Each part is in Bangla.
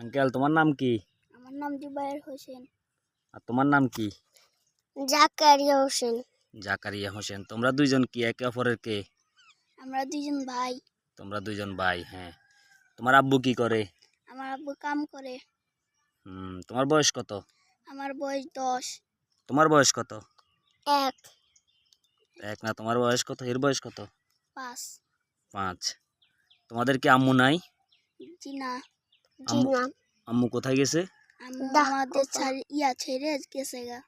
আঙ্কেল তোমার নাম কি? আমার নাম জুবাইর হোসেন। আর তোমার নাম কি? জাকারিয়া হোসেন। জাকারিয়া হোসেন। তোমরা দুইজন কি একে অপরের কে? আমরা দুইজন ভাই। তোমরা দুইজন ভাই হ্যাঁ। তোমার আব্বু কি করে? আমার আব্বু কাম করে। হুম তোমার বয়স কত? আমার বয়স দশ। তোমার বয়স কত? এক। এক না তোমার বয়স কত? এর বয়স কত? পাঁচ। পাঁচ। তোমাদের কি আম্মু নাই? জি না। আম্মু আম্মু কোথায় গেছে? আমাদের ছাড়- ইয়া ছেড়ে গেছে গা।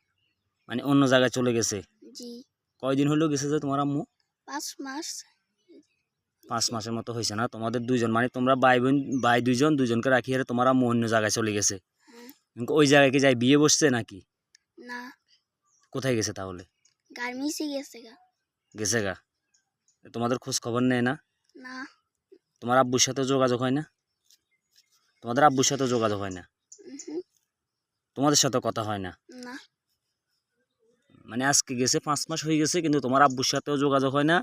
মানে অন্য জায়গায় চলে গেছে? জি। কয়দিন হলো গেছে যে তোমার আম্মু? পাঁচ মাস। পাঁচ মাসের মতো হয়েছে না? তোমাদের দুইজন মানে তোমরা ভাই বোন ভাই দুইজন দুজনকে রাখি আর তোমার আম্মু অন্য জায়গায় চলে গেছে। হ্যাঁ। ওই জায়গায় কি যাই বিয়ে বসছে নাকি? না। কোথায় গেছে তাহলে? গার্মিসে গেছে গা। গেছে গা? তোমাদের খোঁজ খবর নেয় না? না। তোমার আব্বুর সাথে যোগাযোগ হয় না? তোমাদের আব্বুর সাথে যোগাযোগ হয় না। তোমাদের সাথে কথা হয় না। মানে আজকে গেছে পাঁচ মাস হয়ে গেছে কিন্তু তোমার আব্বুর সাথেও যোগাযোগ হয় না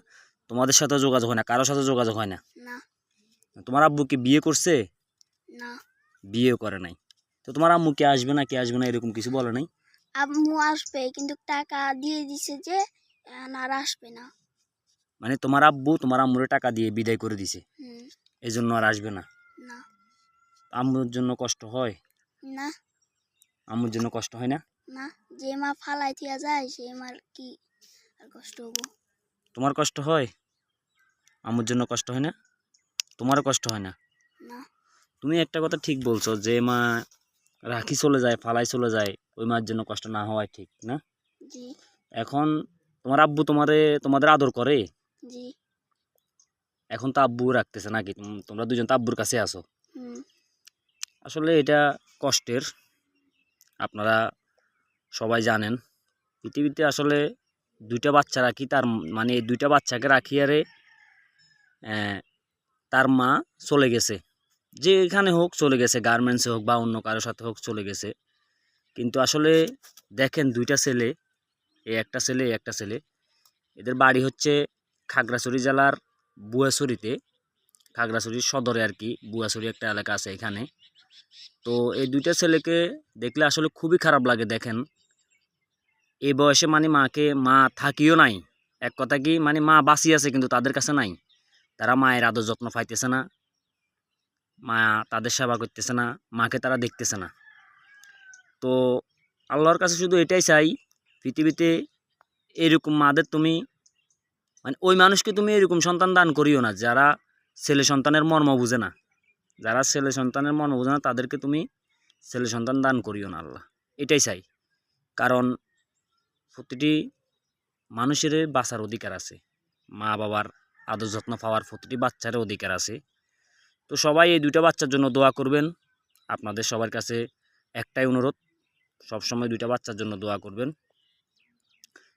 তোমাদের সাথে যোগাযোগ হয় না কারোর সাথে যোগাযোগ হয় না। তোমার আব্বু কি বিয়ে করছে? না। বিয়েও করে নাই। তো তোমার আম্মু কে আসবে না কে আসবে না এরকম কিছু বলে নাই? আম্মু আসবে কিন্তু টাকা দিয়ে দিছে যে আর আসবে না। মানে তোমার আব্বু তোমার আম্মুরে টাকা দিয়ে বিদায় করে দিছে। এই জন্য আর আসবে না। না। আম্মুর জন্য কষ্ট হয়? না। আম্মুর জন্য কষ্ট হয় না? না যে মা ফালাই থিয়া যায় সে মার কি আর কষ্ট হব? তোমার কষ্ট হয়? আম্মুর জন্য কষ্ট হয় না? তোমারও কষ্ট হয় না? না। তুমি একটা কথা ঠিক বলছো যে মা রাখি চলে যায় ফালাই চলে যায় ওই মার জন্য কষ্ট না হওয়াই ঠিক না? জি। এখন তোমার আব্বু তোমারে তোমাদের আদর করে? জি। এখন তো আব্বু রাখতেছে নাকি? তুম- তোমরা দুজন তো আব্বুর কাছে আসো আসলে এটা কষ্টের। আপনারা সবাই জানেন। পৃথিবীতে আসলে দুইটা বাচ্চা রাখি, তার মানে এই দুইটা বাচ্চাকে রাখি আরে তার মা চলে গেছে। যে এখানে হোক চলে গেছে, গার্মেন্টসে হোক বা অন্য কারোর সাথে হোক চলে গেছে। কিন্তু আসলে দেখেন দুইটা ছেলে এই একটা ছেলে একটা ছেলে। এদের বাড়ি হচ্ছে খাগড়াছড়ি জেলার বুয়াছড়িতে। খাগড়াছড়ির সদরে আর কি, বুয়াছড়ি একটা এলাকা আছে এখানে। তো এই দুইটা ছেলেকে দেখলে আসলে খুবই খারাপ লাগে, দেখেন। এই বয়সে মানে মাকে মা থাকিও নাই। এক কথা কি মানে মা বাঁচিয়ে আছে কিন্তু তাদের কাছে নাই। তারা মায়ের আদর যত্ন পাইতেছে না। মা তাদের সেবা করতেছে না, মাকে তারা দেখতেছে না। তো আল্লাহর কাছে শুধু এটাই চাই, পৃথিবীতে এরকম মাদের তুমি মানে ওই মানুষকে তুমি এরকম সন্তান দান করিও না, যারা ছেলে সন্তানের মর্ম বুঝে না। যারা ছেলে সন্তানের মন বুঝে না, তাদেরকে তুমি ছেলে সন্তান দান করিও না আল্লাহ। এটাই চাই। কারণ প্রতিটি মানুষের বাঁচার অধিকার আছে। মা বাবার আদর যত্ন পাওয়ার প্রতিটি বাচ্চার অধিকার আছে। তো সবাই এই দুইটা বাচ্চার জন্য দোয়া করবেন। আপনাদের সবার কাছে একটাই অনুরোধ, সবসময় দুইটা বাচ্চার জন্য দোয়া করবেন।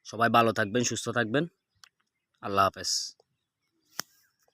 সবাই ভালো থাকবেন, সুস্থ থাকবেন। আল্লাহ হাফেজ।